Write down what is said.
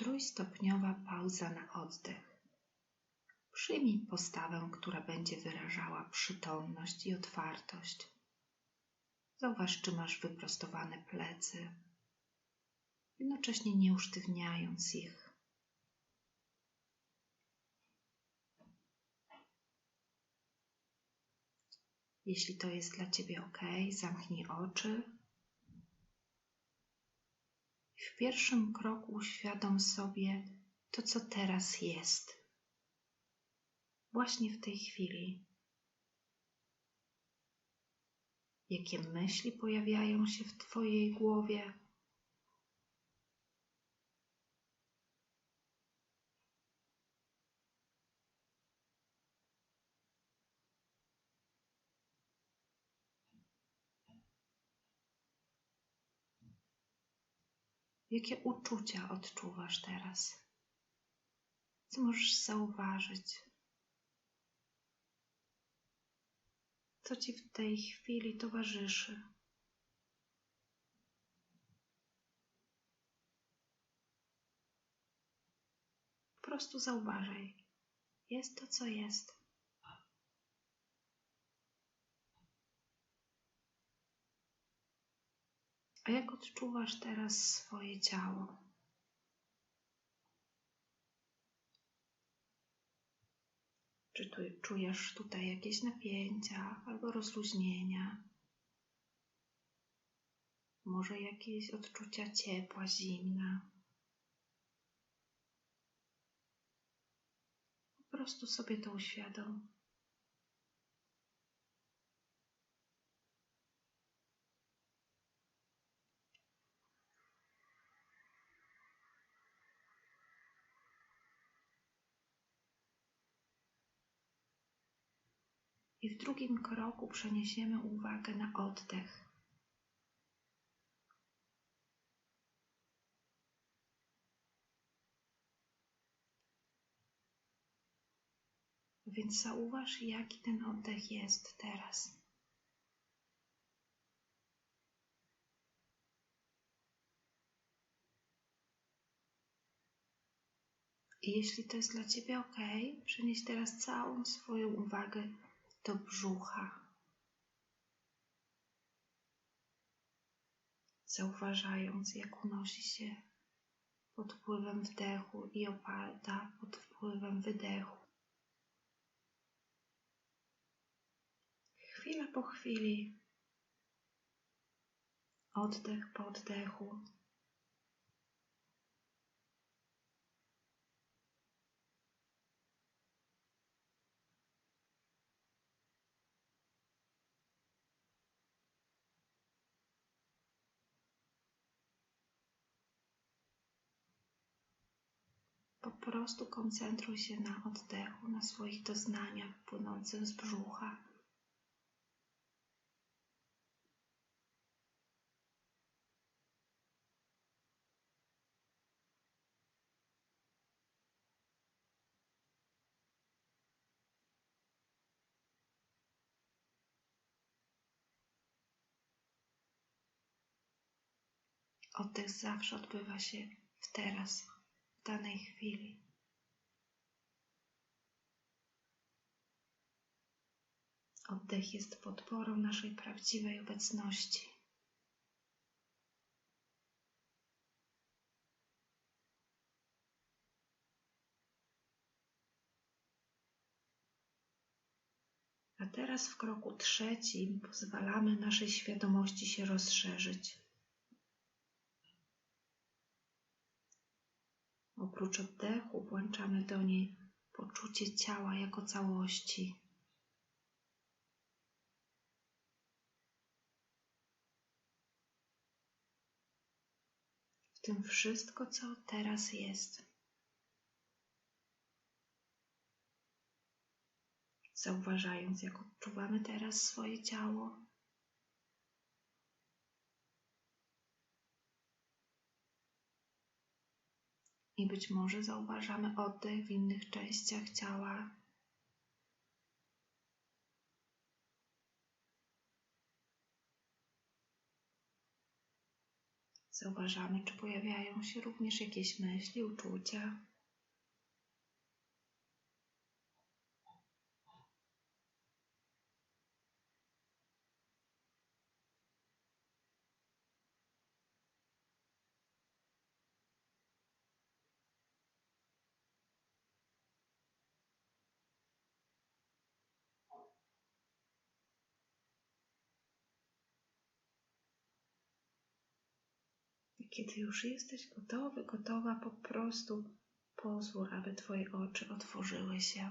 Trójstopniowa pauza na oddech. Przyjmij postawę, która będzie wyrażała przytomność i otwartość. Zauważ, czy masz wyprostowane plecy, jednocześnie nie usztywniając ich. Jeśli to jest dla Ciebie ok, zamknij oczy. W pierwszym kroku uświadom sobie to, co teraz jest. Właśnie w tej chwili. Jakie myśli pojawiają się w Twojej głowie? Jakie uczucia odczuwasz teraz? Co możesz zauważyć? Co ci w tej chwili towarzyszy? Po prostu zauważaj. Jest to, co jest. A jak odczuwasz teraz swoje ciało? Czy tu czujesz tutaj jakieś napięcia albo rozluźnienia? Może jakieś odczucia ciepła, zimna? Po prostu sobie to uświadom. I w drugim kroku przeniesiemy uwagę na oddech. Więc zauważ, jaki ten oddech jest teraz. I jeśli to jest dla Ciebie ok, przenieś teraz całą swoją uwagę do brzucha. Zauważając, jak unosi się pod wpływem wdechu i opada pod wpływem wydechu. Chwila po chwili, oddech po oddechu, Po prostu koncentruj się na oddechu, na swoich doznaniach płynących z brzucha. Oddech zawsze odbywa się w teraz danej chwili. Oddech jest podporą naszej prawdziwej obecności. A teraz w kroku trzecim pozwalamy naszej świadomości się rozszerzyć. Oprócz oddechu włączamy do niej poczucie ciała jako całości. W tym wszystko, co teraz jest. Zauważając, jak odczuwamy teraz swoje ciało. I być może zauważamy oddech w innych częściach ciała. Zauważamy, czy pojawiają się również jakieś myśli, uczucia. Kiedy już jesteś gotowy, gotowa, po prostu pozwól, aby Twoje oczy otworzyły się.